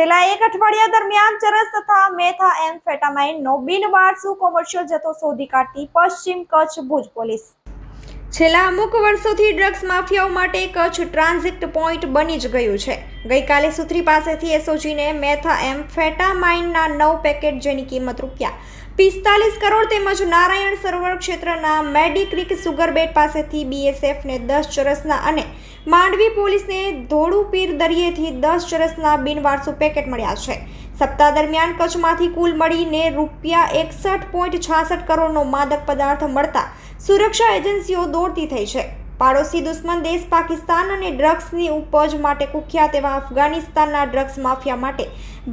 છેલ્લા એક અઠવાડિયા દરમિયાન ચરસ તથા મેથા એમ ફેટામાઇનનો બિનવારસુ કોમર્શિયલ જથ્થો શોધી કાઢતી પશ્ચિમ કચ્છ ભુજ પોલીસ. છેલ્લા અમુક વર્ષોથી ડ્રગ્સ માફિયાઓ માટે કચ્છ ટ્રાન્ઝિટ પોઈન્ટ બની જ ગયું છે. ગઈકાલે સુથરી પાસેથી એસઓજીને મેથા એમ ફેટામાઇનના નવ પેકેટ જેની કિંમત રૂપિયા પિસ્તાલીસ કરોડ તેમજ નારાયણ સરોવર ક્ષેત્રના મેડિક્રિક સુગરબેટ પાસેથી બીએસએફને દસ ચરસના અને માંડવી પોલીસને ધોળુપીર દરિયેથી દસ ચરસના બિનવારસુ પેકેટ મળ્યા છે. સપ્તાહ દરમિયાન કચ્છમાંથી કુલ મળીને રૂપિયા એકસઠ પોઈન્ટ છાસઠ કરોડનો માદક પદાર્થ મળતા સુરક્ષા એજન્સીઓ દોડતી થઈ છે. પાડોશી દુશ્મન દેશ પાકિસ્તાન અને ડ્રગ્સની ઉપજ માટે કુખ્યાત એવા અફઘાનિસ્તાનના ડ્રગ્સ માફિયા માટે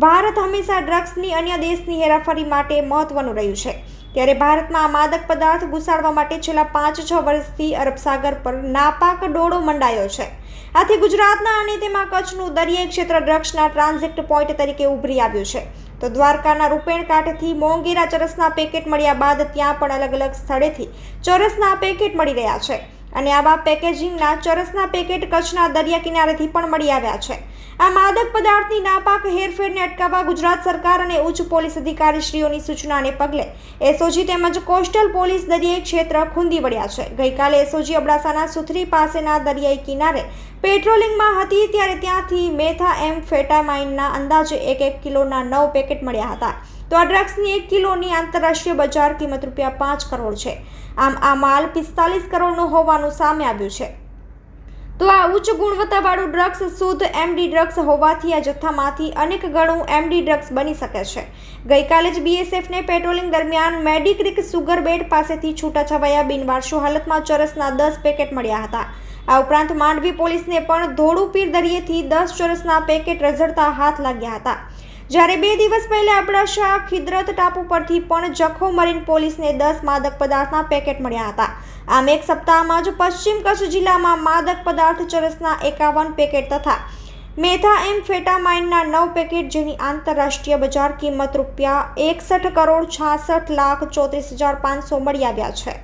ભારત હંમેશા ડ્રગ્સની અન્ય દેશની હેરાફરી માટે મહત્વનું રહ્યું છે. ત્યારે ભારતમાં આ માદક પદાર્થ ઘુસાડવા માટે છેલ્લા પાંચ છ વર્ષથી અરબ સાગર પર નાપાક ડોળો મંડાયો છે. આથી ગુજરાતના અને તેમાં કચ્છનું દરિયાઈ ક્ષેત્ર ડ્રગ્સના ટ્રાન્ઝેક્ટ પોઈન્ટ તરીકે ઉભરી આવ્યું છે. તો દ્વારકાના રૂપેણ કાંઠેથી મોંગીરા ચરસના પેકેટ મળ્યા બાદ ત્યાં પણ અલગ અલગ સ્થળેથી ચરસના પેકેટ મળી રહ્યા છે. અને આવા પેકેજિંગના ચરસના પેકેટ કચ્છના દરિયા કિનારેથી પણ મળી આવ્યા છે. આ માદક પદાર્થની નાપાક હેરફેરને અટકાવવા ગુજરાત સરકાર અને ઉચ્ચ પોલીસ અધિકારીશ્રીઓની સૂચનાને પગલે એસઓજી તેમજ કોસ્ટલ પોલીસ દરિયાઈ ક્ષેત્ર ખૂંદી વળ્યા છે. ગઈકાલે એસઓજી અબડાસાના સુથરી પાસેના દરિયાઈ કિનારે પેટ્રોલિંગમાં હતી ત્યારે ત્યાંથી મેથા એમ ફેટામાઇનના અંદાજે એક એક કિલોના નવ પેકેટ મળ્યા હતા. તો આ ડ્રગ્સની એક કિલોની આંતરરાષ્ટ્રીય બજાર કિંમત રૂપિયા પાંચ કરોડ છે. આમ આ માલ પિસ્તાલીસ કરોડનો હોવાનું સામે આવ્યું છે. તો આ ઉચ્ચ ગુણવત્તાવાળું ડ્રગ્સ શુદ્ધ એમડી ડ્રગ્સ હોવાથી આ જથ્થામાંથી અનેક ગણું એમડી ડ્રગ્સ બની શકે છે. ગઈકાલે જ બીએસએફને પેટ્રોલિંગ દરમિયાન મેડિક્રિક સુગરબેડ પાસેથી છૂટાછવાયા બિનવારસુ હાલતમાં ચરસના દસ પેકેટ મળ્યા હતા. આ ઉપરાંત માંડવી પોલીસને પણ ધોળુપીર દરિયેથી દસ ચોરસના પેકેટ રઝળતા હાથ લાગ્યા હતા. જ્યારે બે દિવસ પહેલા અબડાસા ખિદરત ટાપુ પરથી પણ જખો મરીન પોલીસને દસ માદક પદાર્થના પેકેટ મળ્યા હતા. આમ એક સપ્તાહમાં જ પશ્ચિમ કચ્છ જિલ્લામાં માદક પદાર્થ ચરસના એકાવન પેકેટ તથા મેથા એમ ફેટામાઇનના નવ પેકેટ જેની આંતરરાષ્ટ્રીય બજાર કિંમત રૂપિયા એકસઠ કરોડ છાસઠ લાખ ચોત્રીસ હજાર પાંચસો મળી આવ્યા છે.